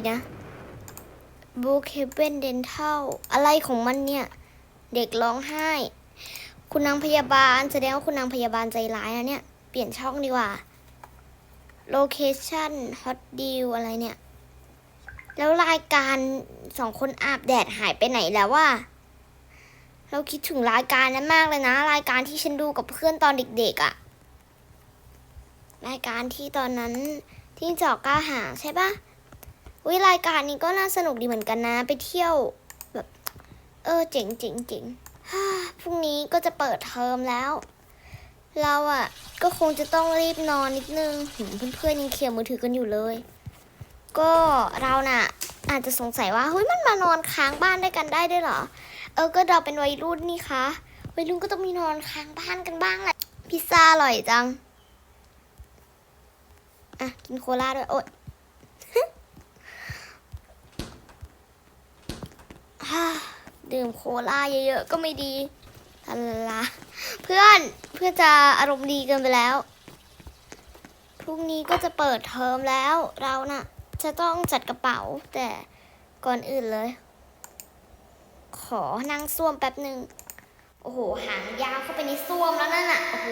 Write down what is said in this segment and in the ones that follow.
ดูอะไรดีนะ b o o k h a v e n Dental อะไรของมันเนี่ย เด็กร้องไห้ คุณนางพยาบาล แสดงว่าคุณนางพยาบาลใจร้ายนะเนี่ย เปลี่ยนช่องดีกว่า Location Hot Deal อะไรเนี่ย แล้วรายการสองคนอาบแดดหายไปไหนแล้วว่า เราคิดถึงรายการนั้นมากเลยนะ รายการที่ฉันดูกับเพื่อนตอนเด็กๆอะ่ะรายการที่ตอนนั้นที่จอกกล้าหางใช่ปะ วิรายการนี้ก็น่าสนุกดีเหมือนกันนะ ไปเที่ยวแบบ เออเจ๋งเจ๋งเจ๋งฮ่าพรุ่งนี้ก็จะเปิดเทอมแล้ว เราอะ่ะก็คงจะต้องรีบนอนนิดนึงหืมเพื่อนๆยังเคลียร์มือถือกันอยู่เลย ก็เราน่ะ อาจจะสงสัยว่าเฮ้ยมันมานอนค้างบ้านด้วยกันได้ด้วยเหรอ เออก็เราเป็นวัยรุ่นนี่คะวัยรุ่นก็ต้องมีนอนค้างบ้านกันบ้างแหละพิซซ่าอร่อยจัง อะกินโคลาด้วยโอ๊ย ฮ่า ดื่มโคลาเยอะๆก็ไม่ดีลาลาลาเพื่อนเพื่อนจะอารมณ์ดีเกินไปแล้ว พรุ่งนี้ก็จะเปิดเทอมแล้วเราน่ะ จะต้องจัดกระเป๋าแต่ก่อนอื่นเลย ขอนั่งส้วมแป๊บหนึ่งโอ้โห หางยาวเข้าไปในส้วมแล้วนั่นน่ะ โอ้โห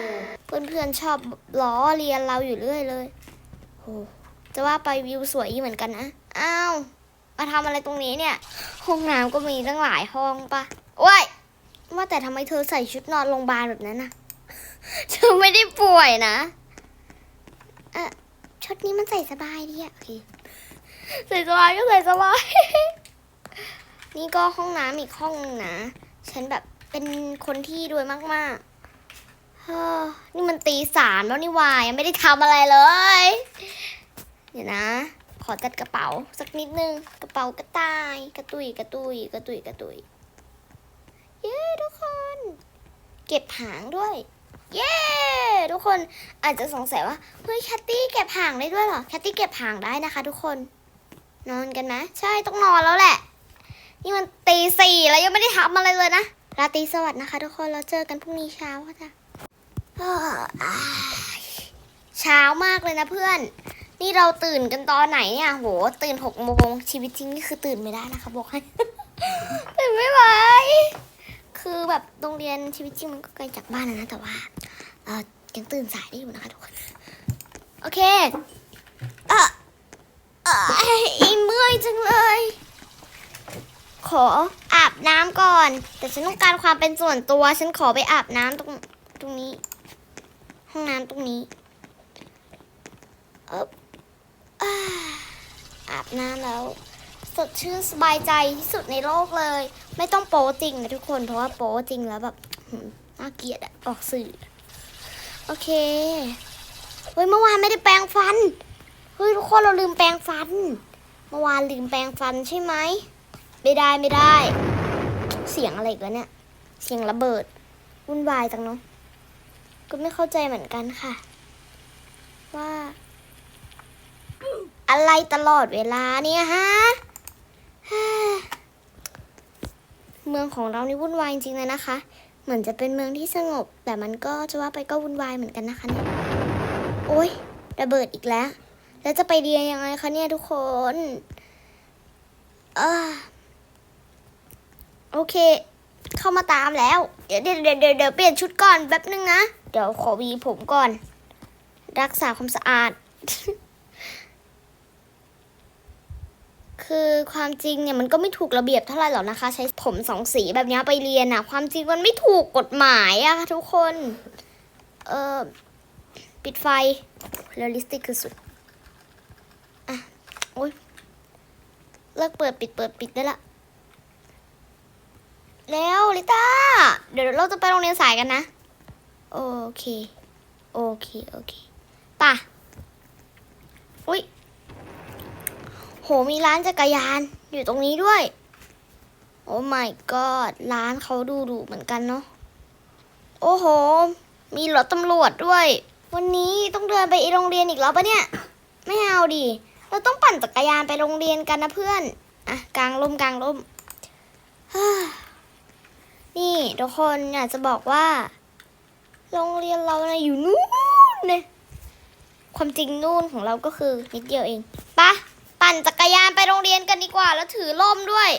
เพื่อนๆชอบล้อเลียนเราอยู่เรื่อยเลยโอ้จะว่าไปวิวสวยอีกเหมือนกันนะ อ้าว มาทำอะไรตรงนี้เนี่ย ห้องน้ำก็มีตั้งหลายห้องปะโอ้ยว่าแต่ทำไมเธอใส่ชุดนอนโรงพยาบาลแบบนั้นน่ะเธอไม่ได้ป่วยนะเออชุดนี้มันใส่สบายดีอะโอเคใส่สบายก็ใส่สบาย นี่ก็ห้องน้ำอีกห้องหนึงนะ ฉันแบบเป็นคนที่รวยมากๆเฮ้อนี่มันตีสามแล้วนี่หวายยังไม่ได้ทำอะไรเลย เดี๋ยวนะ ขอจัดกระเป๋าสักนิดนึงก ระเป๋ากระต่าย กระตุยกระตุยกระตุยกระตุยเย้ทุกคน เก็บหางด้วย เย้ทุกคนอาจจะสงสัยว่าเฮ้ยแคตตี้เก็บหางได้ด้วยเหรอแคตตี้เก็บหางได้นะคะ ทุกคน นอนกันนะใช่ต้องนอนแล้วแหละ นี่มันตีสี่แล้วยังไม่ได้ทำอะไรเลยนะราตรีสวัสดิ์นะคะ ทุกคนแล้วเจอกันพรุ่งนี้เช้าค่ะเช้ามากเลยนะเพื่อน นี่เราตื่นกันตอนไหนเนี่ย โห ตื่นหกโมงชีวิตจริงนี่คือตื่นไม่ได้นะคะบอกให้ ตื่นไม่ไหว คือแบบโรงเรียนชีวิตจริงมันก็ไกลจากบ้านนะแต่ว่า เออยังตื่นสายได้อยู่นะคะทุกคน โอเค เออเอออีเมื่อยจังเลย ขออาบน้ำก่อน แต่ฉันต้องการความเป็นส่วนตัว ฉันขอไปอาบน้ำตรงตรงนี้ ห้องน้ำตรงนี้ เออ อาบน้ำแล้ว สดชื่นสบายใจที่สุดในโลกเลย ไม่ต้องโป๊จริงนะทุกคนเพราะว่าโป๊จริงแล้วแบบน่าเกลียดอะออกสื่อ โอเคเฮ้ยเมื่อวานไม่ได้แปรงฟันเฮ้ยทุกคนเราลืมแปรงฟัน เมื่อวานลืมแปรงฟันใช่ไหมไม่ได้ไม่ได้ เสียงอะไรกันเนี่ย เสียงระเบิดวุ่นวายจังเนาะก็ไม่เข้าใจเหมือนกันค่ะ ว่า อะไรตลอดเวลาเนี่ยฮะ เมืองของเรานี่วุ่นวายจริงเลยนะคะ เหมือนจะเป็นเมืองที่สงบ แต่มันก็จะว่าไปก็วุ่นวายเหมือนกันนะคะเนี่ย โอ๊ยระเบิดอีกแล้ว แล้วจะไปเรียนยังไงคะเนี่ยทุกคนเออโอเค เข้ามาตามแล้ว เดี๋ยวเดี๋ยวเดี๋ยวเดี๋ยวเปลี่ยนชุดก่อนแป๊บนึงนะ เดี๋ยวขอวีผมก่อน รักษาความสะอาด คือความจริงเนี่ยมันก็ไม่ถูกระเบียบเท่าไหร่หรอกนะคะ ใช้ผมสองสีแบบนี้ไปเรียนอะความจริงมันไม่ถูกกฎหมายอะทุกคน เออปิดไฟเรียลลิสติกคือสุดอะโอ๊ยเลิกเปิดปิดเปิดปิดได้ละแล้วลิต้า เดี๋ยวเราจะไปโรงเรียนสายกันนะ โอเค โอเค โอเคป่ะ อุ้ย หมีร้านจักรยานอยู่ตรงนี้ด้วย โอ้ my god ร้านเขาดูดุเหมือนกันเนาะ โอ้โห มีรถตำรวจด้วย วันนี้ต้องเดินไปโรงเรียนอีกแล้วปะเนี่ย ไม่เอาดิ เราต้องปั่นจักรยานไปโรงเรียนกันนะเพื่อน อะกลางร่มกลางร่มฮ่านี่ทุกคนอยากจะบอกว่า โรงเรียนเรานะอยู่นู่นเนี่ยความจริงนู่นของเราก็คือนิดเดียวเองปะ ปั่นจักรยานไปโรงเรียนกันดีกว่า แล้วถือร่มด้วย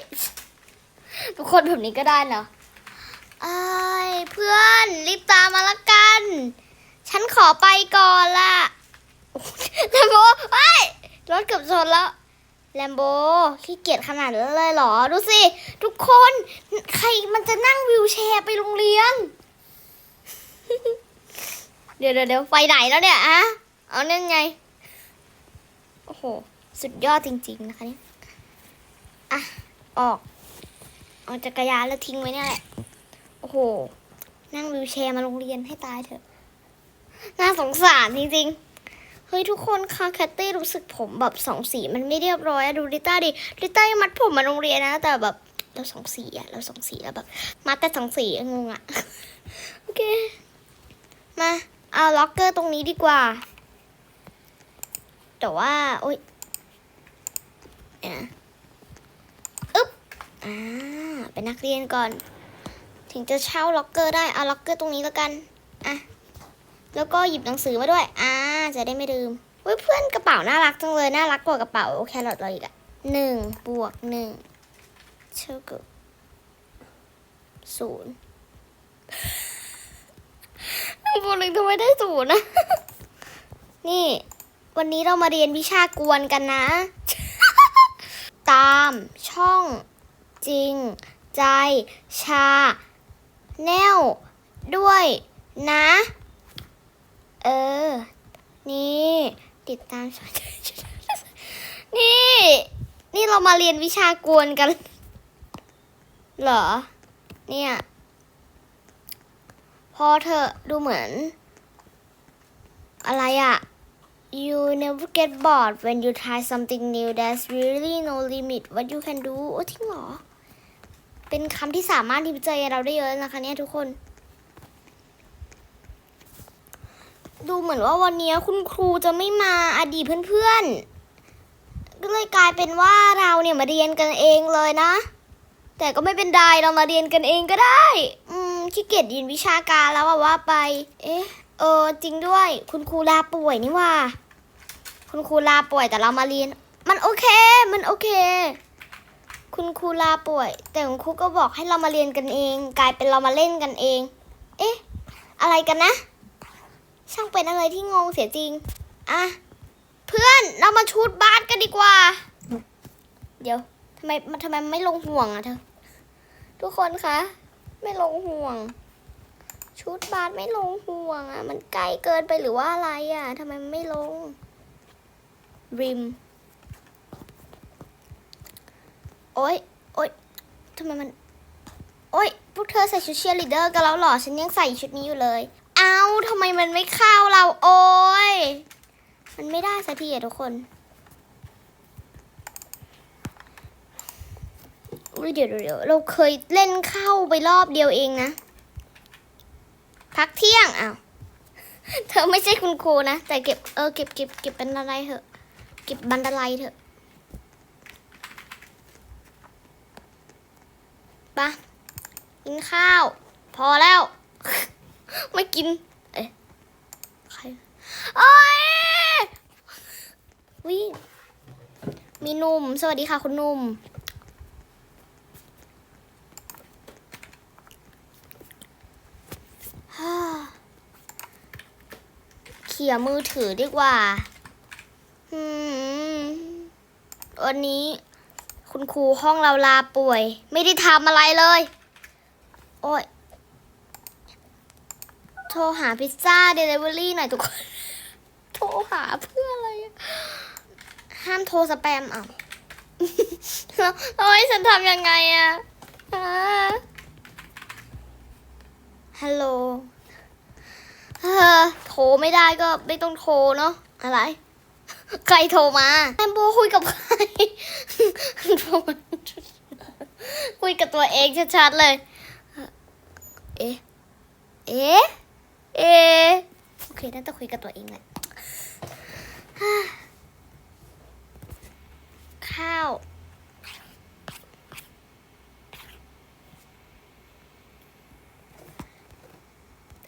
ทุกคนแบบนี้ก็ได้เหรอไอ้เพื่อนรีบตามมาละกัน ฉันขอไปก่อนละแลมโบเฮ้ยรถเกือบชนแล้วแลมโบขี้เกียจขนาดนั้นเลยเหรอ ดูสิ ทุกคนใครมันจะนั่งวิวแชร์ไปโรงเรียน เดี๋ยวเดี๋ยวไฟไหนแล้วเนี่ยอะเอาเนั่นไง โอ้โห สุดยอดจริง ๆ นะคะเนี่ยอะ ออก เอาจักรยานแล้วทิ้งไว้เนี่ยแหละ โอ้โห นั่งวิวแชร์มาโรงเรียนให้ตายเถอะ น่าสงสารจริงๆเฮ้ยทุกคนคะแคตตี้รู้สึกผมแบบสองสีมันไม่เรียบร้อยอะดูลิต้าดิลิต้ามัดผมมาโรงเรียนนะ แต่แบบเราสองสีอะเราสองสีแล้วแบบมัดแต่สองสีงงอะโอเค มาเอาล็อกเกอร์ตรงนี้ดีกว่า แต่ว่า โอ๊ยเดี๋ย อึ๊บอ่าเป็นนักเรียนก่อน ถึงจะเช่าล็อกเกอร์ได้เอาล็อกเกอร์ตรงนี้แล้วกันอะแล้วก็หยิบหนังสือมาด้วย อ่า จะได้ไม่ลืมเฮ้ยเพื่อนกระเป๋าน่ารักจังเลย น่ารักกว่ากระเป๋าแครอทเราอีกอะหนึ่งบวกหนึ่งเท่ากับศูนย์บวกหนึ่งทำไมได้ศูนย์นะ นี่ วันนี้เรามาเรียนวิชากวนกันนะ ตามช่องจริงใจชาแนวด้วยนะ เออ นี่ ติดตามช่องนี่ นี่เรามาเรียนวิชากวนกัน เหรอ เนี่ย พอเธอดูเหมือน อะไรอะ You never get bored when you try something new. There's really no limit what you can do. โอ้จริงเหรอ เป็นคำที่สามารถทิมใจเราได้เยอะนะคะเนี่ยทุกคน ดูเหมือนว่าวันนี้คุณครูจะไม่มาอดีตเพื่อนๆ ก็เลยกลายเป็นว่าเราเนี่ยมาเรียนกันเองเลยนะ แต่ก็ไม่เป็นไรเรามาเรียนกันเองก็ได้ อืมขี้เกียจเรียนวิชาการแล้วว่าไป เอ๊ะ เออจริงด้วย คุณครูลาป่วยนี่ว่า คุณครูลาป่วยแต่เรามาเรียน มันโอเค มันโอเค คุณครูลาป่วย แต่คุณครูก็บอกให้เรามาเรียนกันเอง กลายเป็นเรามาเล่นกันเอง เอ๊ะ อะไรกันนะ ช่างเป็นอะไรที่งงเสียจริงอะเพื่อนเรามาชุดบาสกันดีกว่า เดี๋ยวทำไมมันทำไมไม่ลงห่วงอะเธอ ทุกคนคะ ไม่ลงห่วง ชุดบาสไม่ลงห่วงอะมันไกลเกินไปหรือว่าอะไรอะทำไมมันไม่ลง ริม โอ๊ยโอ๊ยทำไมมัน โอ๊ยพวกเธอใส่ชุดเชียร์ลีดเดอร์กันแล้วเหรอ ฉันยังใส่ชุดนี้อยู่เลย เอาทำไมมันไม่เข้าเราโอ๊ย มันไม่ได้สักทีอะทุกคนอุ๊ยเดี๋ยวเดี๋ยวเดี๋ยวเราเคยเล่นเข้าไปรอบเดียวเองนะ พักเที่ยงอ้าวเธอไม่ใช่คุณครูนะ แต่เก็บเออเก็บเก็บเก็บเป็นอะไรเถอะ เก็บบันไดไลเถอะไปะกินข้าว พอแล้ว ไม่กิน เอ๊ะใครโอ้ยวิมีหนุ่ม สวัสดีค่ะคุณหนุ่ม ฮ่าเขี่ยมือถือดีกว่าวันนี้ คุณครูห้องเราลาป่วย ไม่ได้ทำอะไรเลย โอ้ย โทรหาพิซซ่าเดลิเวอรี่หน่อยทุกคน โทรหาเพื่ออะไร ห้ามโทรสแปมอะแล้วให้ฉันทำยังไงอะฮัลโหล โทรไม่ได้ก็ไม่ต้องโทรเนาะอะไร ใครโทรมาแอมโบคุยกับใครโทรคุยกับตัวเองชัดๆเลย เอ๊ะ เอ๊ะ เอะโอเคน่าจะคุยกับตัวเองแหละข้าว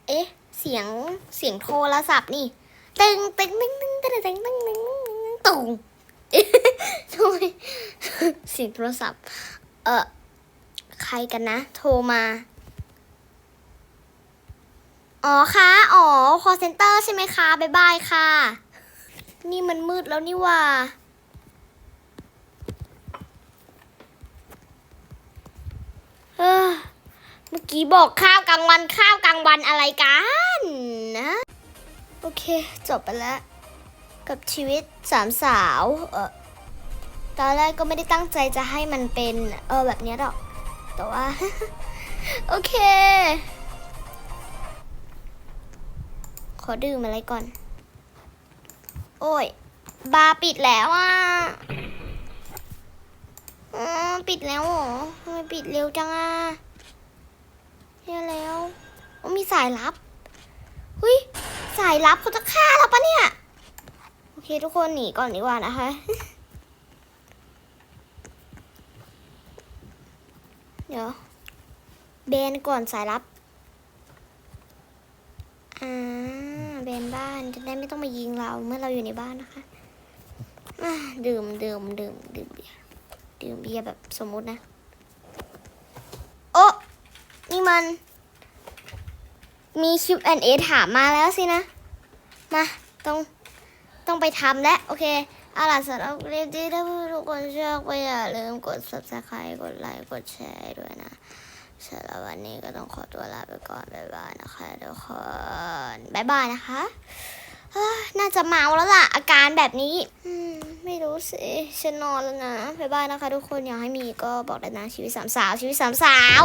เอ๊ะ เสียงเสียงโทรศัพท์นี่ตึงตึงตึงตึงตึงตึงตึงตึงตึงตุงเอ๊ะโทรสียงโทรศัพท์ เออใครกันนะ โทรมา อ๋อค่ะ อ๋อ call center ใช่ไหมคะบ๊ายบายค่ะ นี่มันมืดแล้วนี่ว่าเออ เมื่อกี้บอกข้าวกลางวันข้าวกลางวันอะไรกันนะ โอเค จบไปแล้ว กับชีวิตสามสาวเออตอนแรกก็ไม่ได้ตั้งใจจะให้มันเป็นเออแบบนี้หรอก แต่ว่า โอเค ขอดื่มอะไรก่อน โอ้ย บาร์ปิดแล้วอะปิดแล้วเหรอทำไมปิดเร็วจังอะ เฮียแล้วมีสายลับหุยสายลับเขาจะฆ่าเราปะเนี่ย โอเคทุกคนหนีก่อนดีกว่านะคะ เดี๋ยวเบนก่อนสายลับ อ่าเบนบ้านจะได้ไม่ต้องมายิงเราเมื่อเราอยู่ในบ้านนะคะดื่มดื่มดื่มดื่มเบียร์ดื่มเบียร์แบบสมมุตินะ นี่มัน มี Q&A ถามมาแล้วสินะ มาต้องต้องไปทำแล้ว โอเคเอาล่ะสำหรับคลิปนี้ถ้าทุกคนชอบก็อย่าลืมกด subscribe กดไลค์กดแชร์ด้วยนะสำหรับวันนี้ก็ต้องขอตัวลาไปก่อน บ๊ายบายนะคะทุกคน บ๊ายบายนะคะ น่าจะเมาแล้วล่ะ อาการแบบนี้ ไม่รู้สิ ฉันนอนแล้วนะ บ๊ายบายนะคะทุกคน อยากให้มีก็บอกได้นะชีวิตสามสาว ชีวิตสามสาว